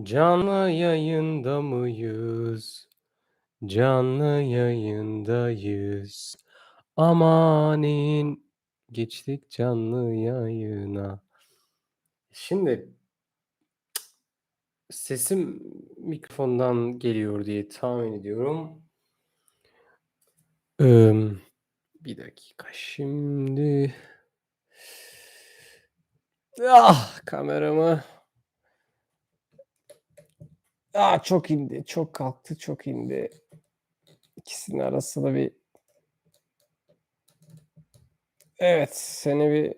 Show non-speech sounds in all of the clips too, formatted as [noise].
Canlı yayında mıyız? Canlı yayındayız. Amanin geçtik canlı yayına. Şimdi sesim mikrofondan geliyor diye tahmin ediyorum. Emm, bir dakika şimdi. Ah, kameramı Ah, çok indi, çok kalktı, çok indi. İkisinin arasında bir Evet, seni bir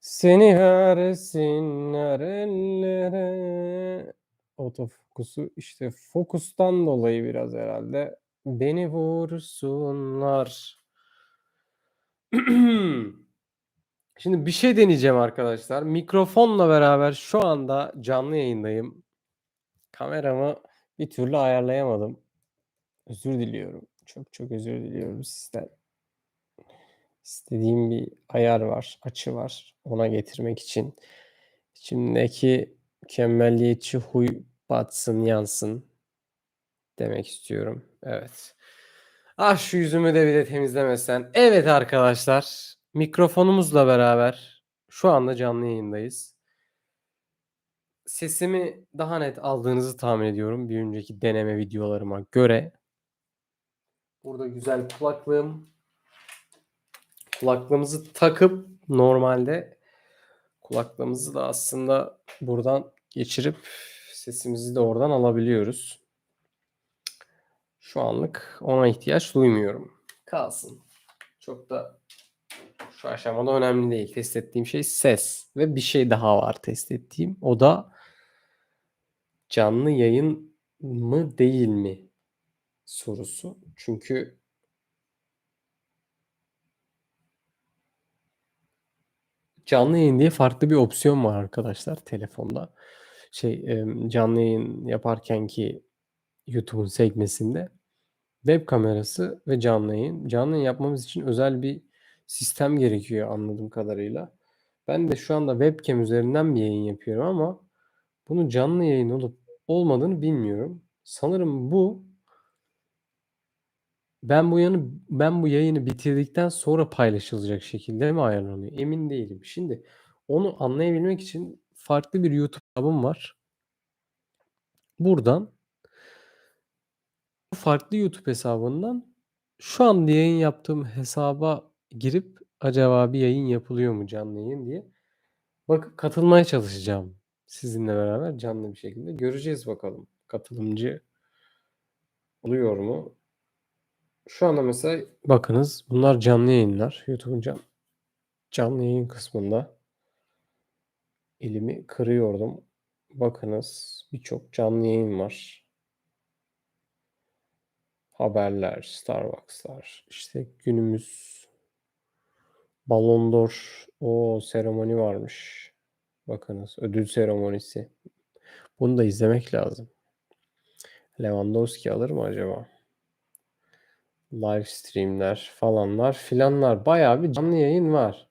Seni versinler ellere Otofokusu işte fokustan dolayı biraz herhâlde beni vursunlar. [clears throat] Şimdi bir şey deneyeceğim arkadaşlar. Mikrofonla beraber şu anda canlı yayındayım. Kameramı bir türlü ayarlayamadım. Özür diliyorum. Çok çok özür diliyorum sizden. İstediğim bir ayar var, açı var. Ona getirmek için içimdeki mükemmeliyetçi huy batsın, yansın demek istiyorum. Evet. Ah, şu yüzümü de bir de temizlemesen. Evet arkadaşlar, mikrofonumuzla beraber şu anda canlı yayındayız. Sesimi daha net aldığınızı tahmin ediyorum bir önceki deneme videolarıma göre. Burada güzel kulaklığım. Kulaklığımızı takıp normalde kulaklığımızı da aslında buradan geçirip sesimizi de oradan alabiliyoruz. Şu anlık ona ihtiyaç duymuyorum. Kalsın. Çok da şu aşamada önemli değil. Test ettiğim şey ses ve bir şey daha var test ettiğim. O da canlı yayın mı değil mi sorusu. Çünkü Canlı yayın diye farklı bir opsiyon var arkadaşlar telefonda. Şey, canlı yayın yaparkenki YouTube'un sekmesinde web kamerası ve canlı yayın. Canlı yayın yapmamız için özel bir sistem gerekiyor anladığım kadarıyla. Ben de şu anda webcam üzerinden bir yayın yapıyorum ama bunun canlı yayın olup olmadığını bilmiyorum. Sanırım bu ben bu yanı ben bu yayını bitirdikten sonra paylaşılacak şekilde mi ayarlanıyor? Emin değilim. Şimdi onu anlayabilmek için farklı bir YouTube hesabım var. Buradan bu farklı YouTube hesabından şu an yayın yaptığım hesaba girip acaba bir yayın yapılıyor mu canlı yayın diye bakıp katılmaya çalışacağım sizinle beraber canlı bir şekilde. Göreceğiz bakalım katılımcı oluyor mu? Şu anda mesela bakınız bunlar canlı yayınlar. YouTube'un can canlı yayın kısmında elimi kırıyordum. Bakınız birçok canlı yayın var. Haberler, Starbucks'lar, işte günümüz Ballon d'Or o seremoni varmış. Bakınız ödül seremonisi. Bunu da izlemek lazım. Lewandowski alır mı acaba? Live stream'ler falanlar filanlar bayağı bir canlı yayın var.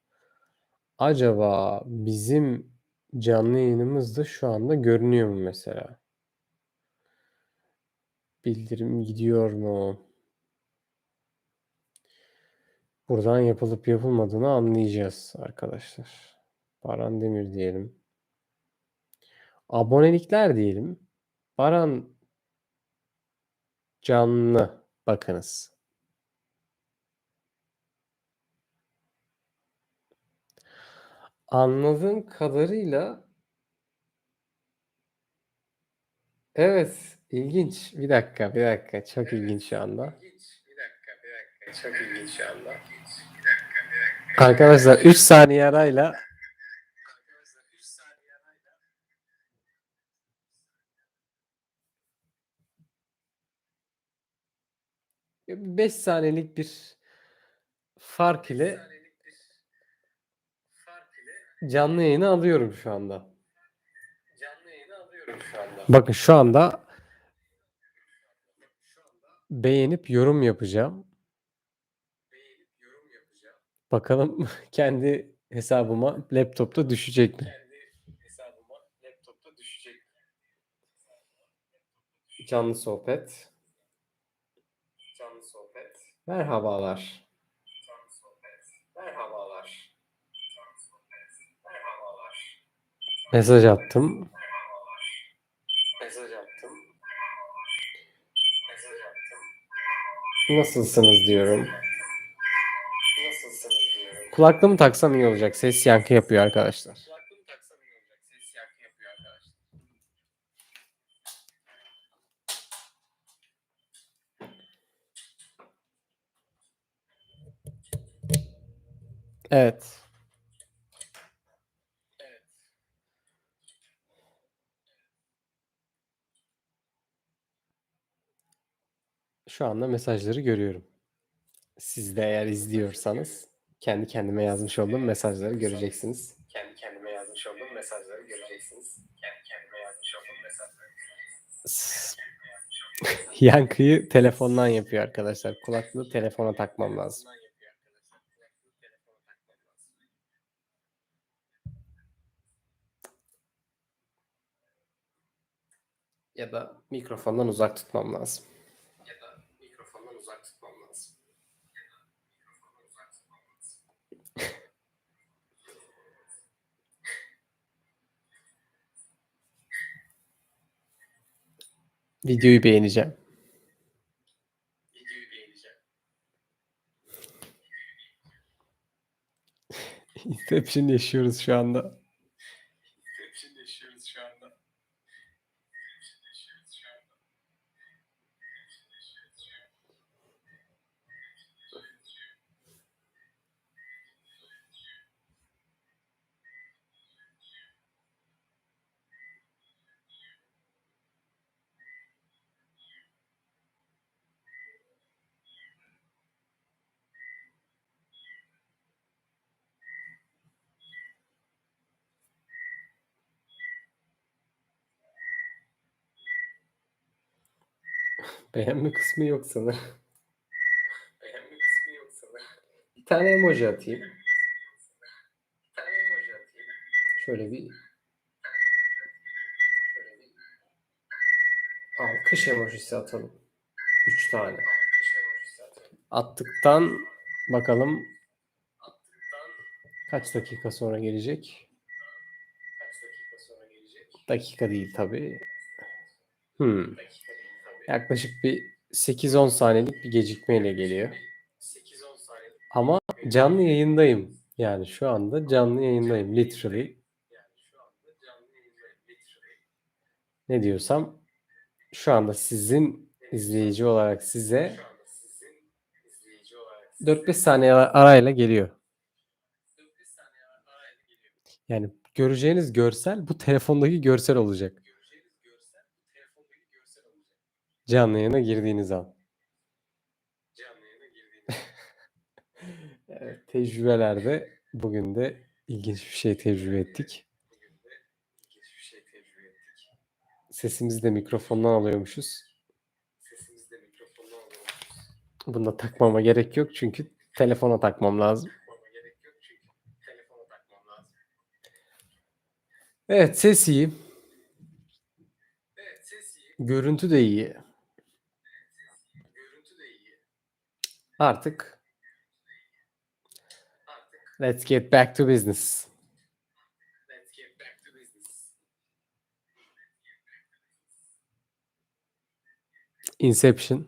Acaba bizim canlı yayınımız da şu anda görünüyor mu mesela? Bildirim gidiyor mu? Buradan yapılıp yapılmadığını anlayacağız arkadaşlar. Baran Demir diyelim. Abonelikler diyelim. Baran Canlı bakınız. Anladığım kadarıyla Evet, ilginç. Bir dakika, bir dakika. Çok ilginç şu anda. Çok ilginç şu anda. Arkadaşlar 3 saniye arayla 5 saniyelik bir fark ile canlı yayını alıyorum şu anda. Bakın şu anda beğenip yorum yapacağım. Bakalım [laughs] kendi hesabıma laptopta düşecek mi? Canlı sohbet. Canlı sohbet. Merhabalar. Canlı sohbet. Merhabalar. Canlı sohbet. Merhabalar. Mesaj attım. Mesaj attım. Mesaj attım. Nasılsınız diyorum. Nasılsınız diyorum. Kulaklığımı taksam iyi olacak. Ses yankı yapıyor arkadaşlar. Kulaklığımı taksam iyi olacak. Ses yankı yapıyor arkadaşlar. Evet. Şu anda mesajları görüyorum. Siz de eğer izliyorsanız kendi kendime yazmış olduğum mesajları göreceksiniz. Kendi kendime yazmış olduğum mesajları göreceksiniz. Kendi kendime yazmış olduğum mesajları [laughs] Yankıyı telefondan yapıyor arkadaşlar. Kulaklığı telefona takmam lazım. Ya da mikrofondan uzak tutmam lazım. Ya da mikrofondan uzak tutmam lazım. Videoyu beğeneceğim. Videoyu beğeneceğim. [laughs] Inception yaşıyoruz şu anda. Beğenme kısmı yok sanırım. Beğenme kısmı yok sanırım. Bir tane emoji atayım. Bir tane emoji atayım. Şöyle bir şöyle bir alkış emojisi atalım. Üç tane. Attıktan bakalım kaç dakika sonra gelecek? Dakika değil tabii. Hmm. Yaklaşık bir 8-10 saniyelik bir gecikmeyle geliyor. Ama canlı yayındayım. Yani şu anda canlı yayındayım. Literally. Ne diyorsam şu anda sizin izleyici olarak size 4-5 saniye arayla geliyor. Yani göreceğiniz görsel bu telefondaki görsel olacak. Canlı yayına girdiğiniz an. evet, tecrübelerde bugün de ilginç bir şey tecrübe ettik. Sesimizi de mikrofondan alıyormuşuz. Da takmama gerek yok çünkü telefona takmam lazım. Evet ses iyi. Görüntü de iyi. Artık let's get back to business. Inception.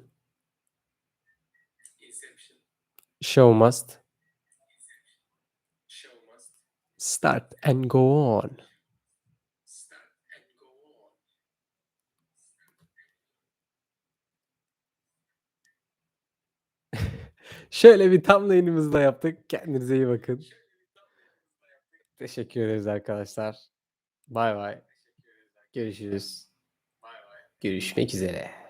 Show must start and go on. Şöyle bir thumbnail'imizi da yaptık. Kendinize iyi bakın. Teşekkür ederiz arkadaşlar. Bay bay. Görüşürüz. Görüşmek üzere.